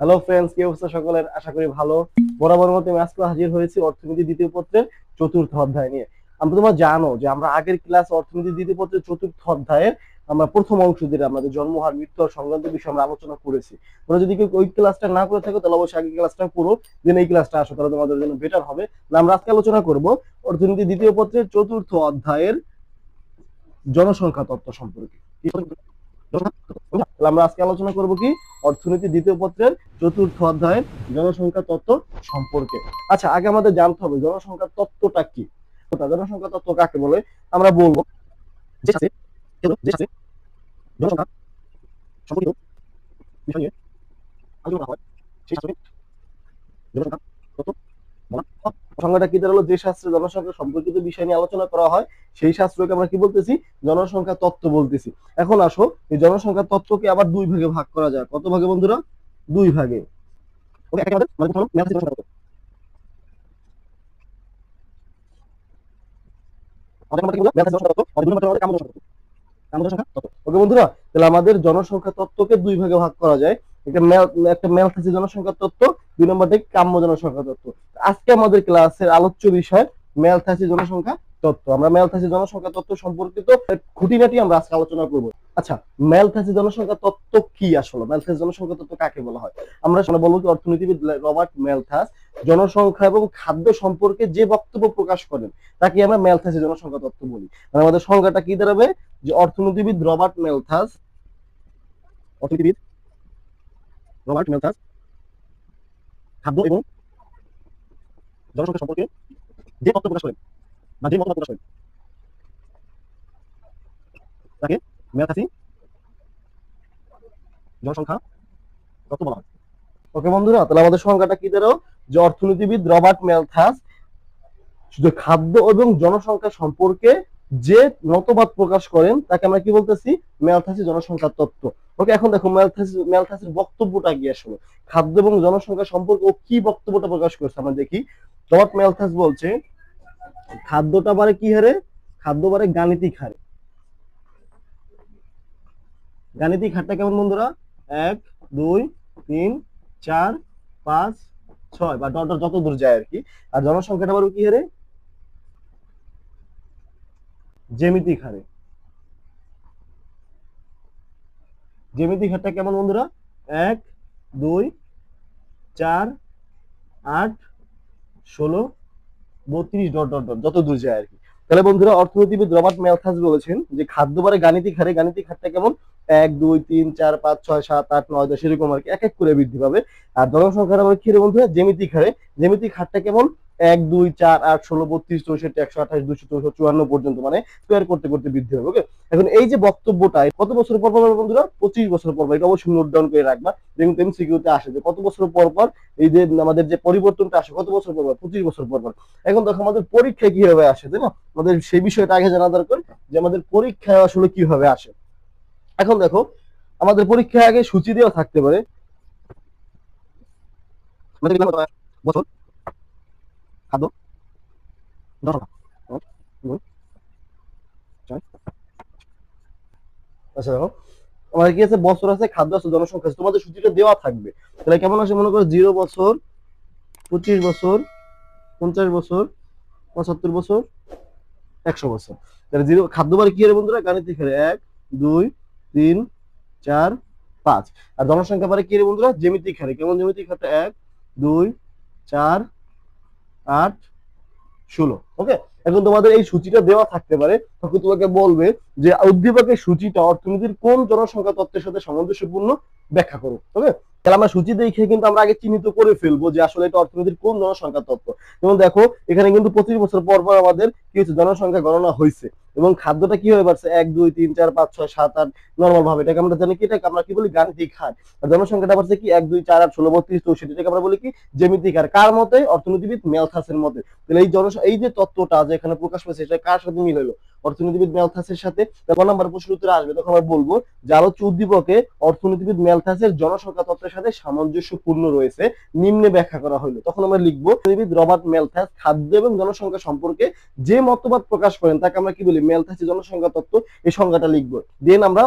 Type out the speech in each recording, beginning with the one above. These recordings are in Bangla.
হ্যালো ফ্রেন্ডস কি অবস্থা সকলের? আশা করি ভালো। বরাবর মতো আমি আজকে হাজির হয়েছি অর্থনীতি দ্বিতীয় পত্রের চতুর্থ অধ্যায় নিয়ে। আমরা তোমরা জানো যে আমরা আগের ক্লাস অর্থনীতি দ্বিতীয় পত্রের চতুর্থ অধ্যায়ের আমরা প্রথম অংশ দিয়ে আমাদের জন্মহার মৃত্যু আর সংক্রান্ত বিষয়ে আমরা আলোচনা করেছি। তোমরা যদি কেউ ওই ক্লাসটা না করে থাকো, তাহলে অবশ্যই আগের ক্লাসটা পুরো দিন এই ক্লাসটা আসো, তাহলে তোমাদের জন্য বেটার হবে। তাহলে আমরা আজকে আলোচনা করব অর্থনীতি দ্বিতীয় পত্রের চতুর্থ অধ্যায়ের জনসংখ্যা তত্ত্ব সম্পর্কে। আমরা আজকে আলোচনা করব কি? অর্থনীতি দ্বিতীয় পত্রের চতুর্থ অধ্যায়ের জনসংখ্যা তত্ত্ব সম্পর্কে। আচ্ছা আগে আমাদের জানতে হবে জনসংখ্যা তত্ত্বটা কি? জনসংখ্যা তত্ত্ব কাকে বলে? আমরা বলব জনসংখ্যা সম্পর্কিত আলোচনা হয়, সেই জনসংখ্যা তত্ত্ব বলা হয়। সংখ্যাটা কি দাঁড়াল? যে শাস্ত্রে জনসংখ্যা সম্পর্কিত বিষয় নিয়ে আলোচনা করা হয়, সেই শাস্ত্রকে আমরা কি বলতেছি? জনসংখ্যা তত্ত্ব বলতেছি। এখন আসো, এই জনসংখ্যা তত্ত্বকে আবার দুই ভাগে ভাগ করা যায় কত ভাগে বন্ধুরা? দুই ভাগে। ওকে বন্ধুরা, তাহলে আমাদের জনসংখ্যা তত্ত্বকে দুই ভাগে ভাগ করা যায়। একটা ম্যাথ একটা ম্যাথ আছে জনসংখ্যা তত্ত্ব, দুই নম্বরটা কাম্য জনসংখ্যা তত্ত্ব। আজকে আমাদের ক্লাসের আলোচ্য বিষয় আছে জনসংখ্যা তত্ত্ব। আমরা ম্যালথাসি জনসংখ্যা তত্ত্ব সম্পর্কিত খুঁটিনাটি আমরা আজকে আলোচনা করব। আচ্ছা ম্যালথাসি জনসংখ্যা তত্ত্ব কি আসলে? ম্যালথাসি জনসংখ্যা তত্ত্ব কাকে বলা হয়? আমরা বলব কি অর্থনীতিবিদ রবার্ট ম্যালথাস জনসংখ্যা এবং খাদ্য সম্পর্কে যে বক্তব্য প্রকাশ করেন, তাকে আমরা ম্যালথাসি জনসংখ্যা তত্ত্ব বলি। মানে আমাদের সংখ্যাটা কি দাঁড়াবে? যে অর্থনীতিবিদ রবার্ট ম্যালথাস অর্থনীতিবিদ রবার্ট ম্যালথাস খাদ্য এবং জনসংখ্যা সম্পর্কে যে তত্ত্ব প্রকাশ করেন বা যে মতামত প্রকাশ করেন, তাকে ম্যাথাসি জনসংখ্যা তত্ত্ব বলা হয়। ওকে বন্ধুরা, তাহলে আমাদের সংখ্যাটা কি দাঁড়াও? যে অর্থনীতিবিদ রবার্ট ম্যালথাস শুধু খাদ্য এবং জনসংখ্যা সম্পর্কে যে মতবাদ প্রকাশ করেন, তাকে আমরা কি বলতেছি? ম্যালথাসি জনসংখ্যা তত্ত্ব। ওকে, এখন দেখো, ম্যালথাসি ম্যালথাসির বক্তব্যটা কি আসলে? খাদ্য এবং জনসংখ্যা সম্পর্কে ও কি বক্তব্যটা প্রকাশ করছে? আমরা দেখি। রবার্ট ম্যালথাস বলছে, খাদ্যটা বারে কি হারে? খাদ্য বারে গাণিতিক হারে। গাণিতিক হারটা কেমন বন্ধুরা? এক, দুই, তিন, চার, পাঁচ, ছয়, বা ডট যত দূর যায় আর কি। আর জনসংখ্যাটা বারে কি হারে? জ্যামিতিক হারে জ্যামিতিক হারটা কেমন বন্ধুরা? এক, দুই, চার, আট, ষোলো, বত্রিশ, ডট ডট ডট, যত দূর যায় আর কি। তাহলে বন্ধুরা অর্থনীতিবিদ রবার্ট ম্যালথাস বলেছেন যে, খাদ্যবারে গাণিতিক হারে গাণিতিক হারটা কেমন? এক, দুই, তিন, চার, পাঁচ, ছয়, সাত, আট, নয়, দশ, এরকম আর কি। এক এক করে বৃদ্ধি পাবে। আর জনসংখ্যার আবার কি রে বন্ধুরা? জ্যামিতিক হারে। জ্যামিতিক হারটা কেমন? এক, দুই, চার, আট, ষোলো, বত্রিশ, চৌষট্টি, একশো আঠাশ দুশো চৌষট্টি, চুয়ান্ন পর্যন্ত মানে স্কোয়ার করতে করতে বৃদ্ধি হবে ওকে এখন এই যে বক্তব্যটা কত বছর পর পর বন্ধুরা? পঁচিশ বছর পর এটা অবশ্যই নোট ডাউন করে রাখবা। দেখুন এমসিকিউতে আসে যে কত বছর পর পর এই যে আমাদের যে পরিবর্তনটা আসে, কত বছর পর পর? পঁচিশ বছর পর পর। এখন দেখো আমাদের পরীক্ষায় কীভাবে আসে, তাই না? আমাদের সেই বিষয়টা আগে জানা দরকার যে আমাদের পরীক্ষায় আসলে কীভাবে আসে। এখন দেখো, আমাদের পরীক্ষায় আগে সূচি দেওয়া থাকতে পারে? বছর। খাদ্য। আচ্ছা দেখো আমাদের কি আছে? বছর আছে, খাদ্য আছে, জনসংখ্যা আছে। তোমাদের সূচিটা দেওয়া থাকবে। তাহলে কেমন আসে মনে করো? জিরো বছর, পঁচিশ বছর, পঞ্চাশ বছর, পঁচাত্তর বছর, একশো বছর। তাহলে জিরো খাদ্যবার কি হারে বন্ধুরা? গাণিতিক হারে এক, দুই তিন, চার, পাঁচ। আর জনসংখ্যা পারে কি রে বন্ধুরা? জ্যামিতিক হারে। কেমন জ্যামিতিক হারটা? এক, দুই, চার, আট, ষোলো। ওকে এখন তোমাদের এই সূচিটা দেওয়া থাকতে পারে। তোমাকে বলবে যে উদ্দীপকের সূচিটা অর্থনীতির কোন জনসংখ্যা তত্ত্বের সাথে সামঞ্জস্যপূর্ণ ব্যাখ্যা করো। ওকে তাহলে আমরা সূচি দেখে কিন্তু আমরা আগে চিহ্নিত করে ফেলব যে আসলে এটা অর্থনীতির কোন জনসংখ্যা তত্ত্ব। যেমন দেখো, এখানে কিন্তু পঁচিশ বছর পর পর আমাদের কি হচ্ছে জনসংখ্যা গণনা হয়েছে এবং খাদ্যটা কি হয়ে পারছে এক, দুই, তিন, চার, পাঁচ, ছয়, সাত, আট নর্মাল ভাবে। এটাকে আমরা জানি কি? এটাকে আমরা কি বলি? গাণিতিক হার। আর জনসংখ্যাটা পারছে কি? এক, দুই, চার, আট, ষোলো, বত্রিশ, চৌষট্টি। এটাকে আমরা বলি কি? জ্যামিতিক হার। কার মতে? অর্থনীতিবিদ মেলথাসের মতে। তাহলে এই জন এই যে তত্ত্বটা যে এখানে প্রকাশ পেয়েছে, এটা কার সাথে মিল হলো? অর্থনীতিবিদ ম্যালথাসের সাথে তখন নাম্বার প্রশ্ন উত্তরে আসবে। তখন আমরা বলব যে আলোচ্য উদ্দীপকে অর্থনীতিবিদ ম্যালথাসের জনসংখ্যা তত্ত্বের সাথে সামঞ্জস্যপূর্ণ রয়েছে, নিম্নে ব্যাখ্যা করা হলো তখন আমরা লিখব, অর্থনীতিবিদ রবার্ট ম্যালথাস খাদ্য এবং জনসংখ্যা সম্পর্কে যে মতবাদ প্রকাশ করেন, তাকে আমরা কি বলি? ম্যালথাসের জনসংখ্যা তত্ত্ব। এই সংজ্ঞাটা লিখব। দেন আমরা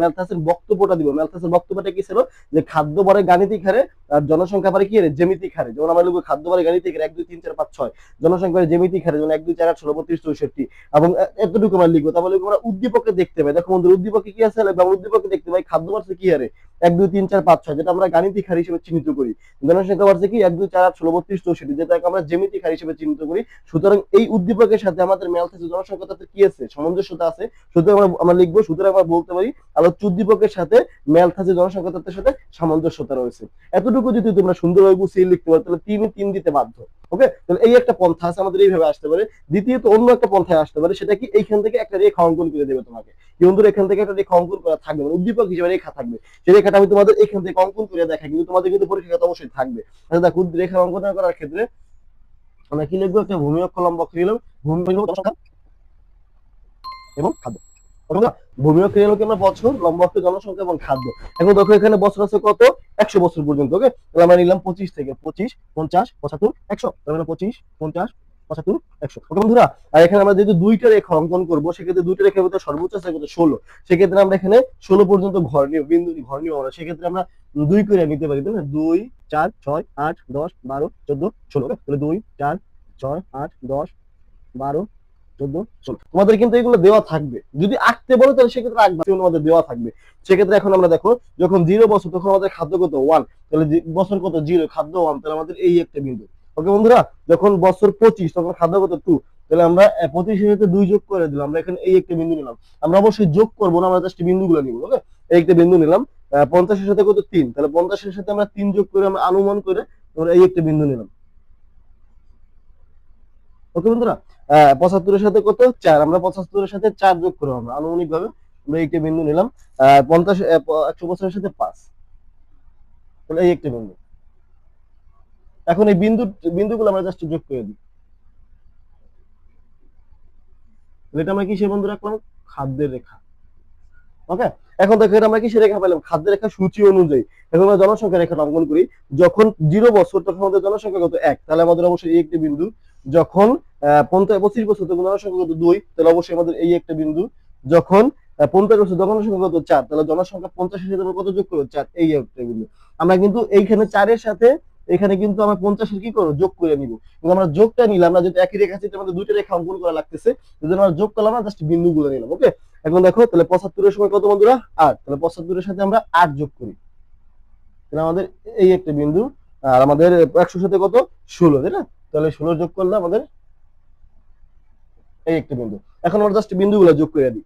ম্যালথাসের বক্তব্যটা দিব। ম্যালথাসের বক্তব্যটা কি ছিল? যে খাদ্য বারে গাণিতিক হারে আর জনসংখ্যা বারে কি হারে? জ্যামিতিক হারে। যেমন আমরা লিখব, খাদ্য বারে গাণিতিক হারে এক, দুই, তিন, চার, পাঁচ, ছয়। জনসংখ্যা বারে জ্যামিতিক হারে, যেমন এক, দুই, চার, আট, ষোলো, বত্রিশ, চৌষট্টি। এবং এতটুকু আমরা লিখব তাহলে আমরা উদ্দীপকে দেখতে পাই। দেখো উদ্দীপকে কি আছে? এবং উদ্দীপকে দেখতে পাই, খাদ্য বাড়ছে কি হারে? এক, দুই, তিন, চার, পাঁচ, ছয়, যেটা আমরা গাণিতিক হার হিসেবে চিহ্নিত করি। জনসংখ্যা বাড়ছে কি? এক, দুই, চার, আট, ষোলো, বত্রিশ, চৌষট্টি, যেটাকে আমরা জ্যামিতিক হার হিসেবে চিহ্নিত করি। সুতরাং এই উদ্দীপকের সাথে আমাদের ম্যালথাসের জনসংখ্যা তাতে কি আছে? সামঞ্জস্যতা আছে। সুতরাং আমরা লিখব, সুতরাং আমরা বলতে পারি আলোচ্য উদ্দীপকের সাথে ম্যালথাসের জনসংখ্যা তত্ত্বের সাথে সামঞ্জস্যতা রয়েছে। এতটুকু যদি তোমরা সুন্দরভাবে গুছিয়ে লিখতে পারো, তাহলে তিন তিন দিতে বাধ্য, ওকে? তাহলে এই একটা পন্থা আছে, আমাদের এইভাবে আসতে পারে। দ্বিতীয়ত অন্য একটা পন্থায় আসতে পারে, সেটা কি? এইখান থেকে একটা রেখা অঙ্কন করে দেবে তোমাকে। বন্ধুরা, এখান থেকে একটা রেখা অঙ্কন করা থাকবে মানে উদ্দীপক হিসেবে রেখা থাকবে। সেই রেখাটা আমি তোমাদের এখান থেকে অঙ্কন করে দেখা কিন্তু তোমাদের কিন্তু পরীক্ষা অবশ্যই থাকবে। আচ্ছা দেখো রেখা অঙ্কন করার ক্ষেত্রে আমরা কি লিখব? একটা ভূমি অক্ষ লম্ব অক্ষ নিলাম ভূমি এবং খাদ্য। ভূমি বছর, লম্ব অক্ষ জনসংখ্যা এবং খাদ্য। এখন দেখো, এখানে বছর আছে কত? একশো বছর পর্যন্ত ওকে তাহলে আমরা নিলাম পঁচিশ থেকে পঁচিশ, পঞ্চাশ, পঁচাত্তর, একশো। তাহলে পঁচিশ, পঞ্চাশ পঁচাত্তর, একশো। ওকে বন্ধুরা, আর এখানে আমরা যেহেতু দুইটা রেখা অঙ্কন করব, সেক্ষেত্রে দুইটা রেখার ভিতরে সর্বোচ্চ আছে ষোলো। সেক্ষেত্রে আমরা এখানে ষোলো পর্যন্ত ঘর নিব, বিন্দু ঘর নিব আমরা। সেক্ষেত্রে আমরা দুই করে নিতে পারি না? দুই, চার, ছয়, আট, দশ, বারো, চোদ্দ, ষোলো? তাহলে দুই, চার, ছয়, আট, দশ, বারো, চোদ্দ, ষোলো। তোমাদের কিন্তু এগুলো দেওয়া থাকবে। যদি আঁকতে বলো, তাহলে সেক্ষেত্রে আঁকবে। আমাদের দেওয়া থাকবে। সেক্ষেত্রে এখন আমরা দেখো, যখন জিরো বছর তখন আমাদের খাদ্য কত? ওয়ান। তাহলে বছর কত? জিরো। খাদ্য ওয়ান। তাহলে আমাদের এই একটা বিন্দু। ওকে বন্ধুরা যখন বছর পঁচিশ তখন খাদ্য কত? টু তাহলে আমরা আহ, পঁচিশের সাথে দুই যোগ করে দিলাম। আমরা এখানে এই একটা বিন্দু নিলাম। আমরা অবশ্যই যোগ করব না আমরা বিন্দুগুলো নিব ওকে এই একটা বিন্দু নিলাম। পঞ্চাশের সাথে কত? তিন। তাহলে পঞ্চাশের সাথে আমরা তিন যোগ করে আমরা আনুমান করে আমরা এই একটা বিন্দু নিলাম। ওকে বন্ধুরা? পঁচাত্তরের সাথে কত? চার। আমরা পঁচাত্তরের সাথে চার যোগ করব আমরা আনুমানিক ভাবে আমরা এই একটা বিন্দু নিলাম। পঞ্চাশ একশো বছরের সাথে পাঁচ। তাহলে এই একটা বিন্দু। এখন এই বিন্দু, বিন্দুগুলো আমরা জাস্ট যোগ করে দিই। এটা আমরা বন্ধু রাখলাম? খাদ্যের রেখা। ওকে এখন দেখো এটা আমরা রেখা পেলাম? খাদ্যের রেখা সূচি অনুযায়ী। এখন আমরা জনসংখ্যা রেখা অঙ্কন করি। যখন জিরো বছর, তখন আমাদের জনসংখ্যা কত? এক। তাহলে আমাদের অবশ্যই এই একটি বিন্দু। যখন পঞ্চাশ, পঁচিশ বছর, তখন জনসংখ্যা কত? দুই। তাহলে অবশ্যই আমাদের এই একটা বিন্দু। যখন পঞ্চাশ বছর জনসংখ্যা কত? চার। তাহলে জনসংখ্যা পঞ্চাশের সাথে কত যোগ করব? চার। এই একটা বিন্দু। আমরা কিন্তু এইখানে চারের সাথে এখানে কিন্তু আমরা পঞ্চাশের কি করব? যোগ করে নিব। কিন্তু আমরা যোগটা নিলাম না, যেহেতু একই রেখা চিত্রে আমাদের দুইটা রেখা অঙ্কন করা লাগতেছে যদি আমরা যোগ করলাম না জাস্ট বিন্দুগুলো নিলাম ওকে এখন দেখো, তাহলে পঁচাত্তরের সময় কত বন্ধুরা? আট। তাহলে পঁচাত্তরের সাথে আমরা আট যোগ করি। তাহলে আমাদের এই একটা বিন্দু, আর আমাদের একশোর সাথে কত? ষোলো, তাই না? তাহলে ষোলো যোগ করলে আমাদের এই একটা বিন্দু। এখন আমরা জাস্ট বিন্দুগুলো যোগ করে দিই।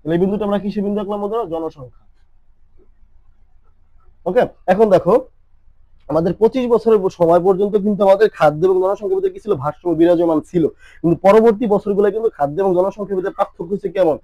তাহলে এই বিন্দুটা আমরা কিসে বিন্দু রাখলাম বন্ধুরা? জনসংখ্যা। ওকে এখন দেখো, আমাদের পঁচিশ বছরের সময় পর্যন্ত কিন্তু আমাদের খাদ্য এবং জনসংখ্যার ভিতরে কি ছিল? ভারসাম্য বিরাজমান ছিল। কিন্তু পরবর্তী বছরগুলো কিন্তু খাদ্য এবং জনসংখ্যার ভিতরে পার্থক্য হচ্ছে কেমন?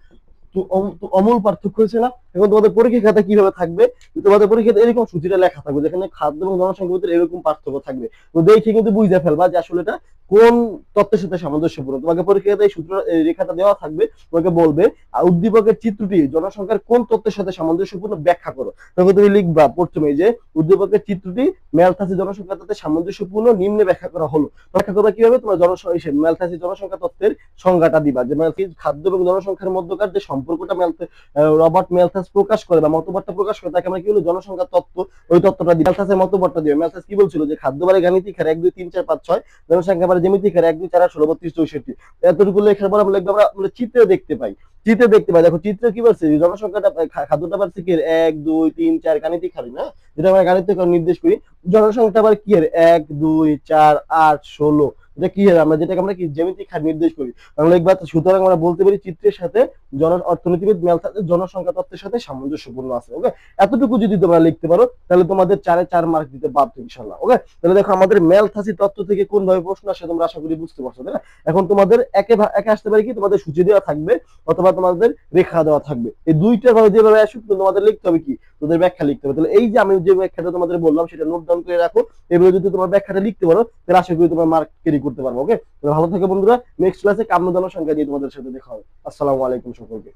অমূল পার্থক্য হয়েছে না? এখন তোমাদের পরীক্ষা খাতা কীভাবে থাকবে? তোমাদের পরীক্ষাতে এরকম সূচিটা লেখা থাকবে, যেখানে খাদ্য এবং জনসংখ্যার ভিতরে এরকম পার্থক্য থাকবে। তো দেখে কিন্তু বুঝতে ফেলবা যে আসলে এটা কোন তত্ত্বের সাথে সামঞ্জস্যপূর্ণ তোমাকে পরীক্ষাতে এই সূত্র রেখাটা দেওয়া থাকবে, তোমাকে বলবে আর উদ্দীপকের চিত্রটি জনসংখ্যার কোন তত্ত্বের সাথে সামঞ্জস্যপূর্ণ ব্যাখ্যা করো? তখন তুমি লিখবা প্রথমে যে, উদ্দীপকের চিত্রটি ম্যালথাসি জনসংখ্যা তত্ত্বের সামঞ্জস্যপূর্ণ নিম্নে ব্যাখ্যা করা হলো। ব্যাখ্যা করবা কীভাবে? তোমার জনসংখ্যা ম্যালথাসি জনসংখ্যা তত্ত্বের সংজ্ঞাটা দিবা, যে ম্যালথাস খাদ্য এবং জনসংখ্যার মধ্যকার যে সম্পর্কটা রবার্ট মেলথাস প্রকাশ করে বা মতবাদটা প্রকাশ করে, তাকে আমরা কি বলি জনসংখ্যা তত্ত্ব, ওই তত্ত্বটা দিই ম্যালথাসের মতবাদটা দিবে মেলথাস কি বলছিল? যে খাদ্য বারে গাণিতিক হারে এক, দুই, তিন, চার, পাঁচ, ছয়, জনসংখ্যা বারে জ্যামিতিক হারে এক, দুই, চার, আট, ষোলো, বত্রিশ, চৌষট্টি। এতটুকু লেখার পর আমরা আমরা চিত্রে দেখতে পাই। চিত্রে দেখতে পাই। দেখো, চিত্রে কি বলছে? জনসংখ্যাটা খাদ্যটা পারছে কি এক, দুই, তিন, চার, গাণিতিক হারে না? যেটা আমরা গাণিতিক নির্দেশ করি। জনসংখ্যা আবার কি? এক, দুই, চার, আট, ষোলো। কি আমরা যেটাকে আমরা কি জ্যামিতিক হার নির্দেশ করি। লিখবা সুতরাং আমরা বলতে পারি চিত্রের সাথে জন, অর্থনীতিবিদ ম্যালথাসের জনসংখ্যা তত্ত্বের সাথে সামঞ্জস্যপূর্ণ আছে ওকে এতটুকু যদি তোমরা লিখতে পারো, তাহলে তোমাদের চারে চার মার্ক দিতে বাধ্য ইনশাল্লাহ ওকে তাহলে দেখো, আমাদের ম্যালথাসি তত্ত্ব থেকে কোন ভাবে প্রশ্ন আসে তোমরা আশা করি বুঝতে পারছ, তাই না? এখন তোমাদের একে একে আসতে পারে কি? তোমাদের সূচি দেওয়া থাকবে, অথবা তোমাদের রেখা দেওয়া থাকবে। এই দুইটা ভাবে যেভাবে আসুক তোমাদের লিখতে হবে কি? তোদের ব্যাখ্যা লিখতে হবে। তাহলে এই যে আমি যে ব্যাখ্যাটা তোমাদের বললাম, সেটা নোট ডাউন করে রাখো। এবারে যদি তোমার ব্যাখ্যাটা লিখতে পারো, তাহলে আশা করি তোমার মার্ক ক্যারি করতে পারব ওকে ভালো থাকে বন্ধুরা। নেক্সট ক্লাসে কাম্যদান সংখ্যা দিয়ে তোমাদের সাথে দেখা হবে। আসসালামু আলাইকুম সকলকে।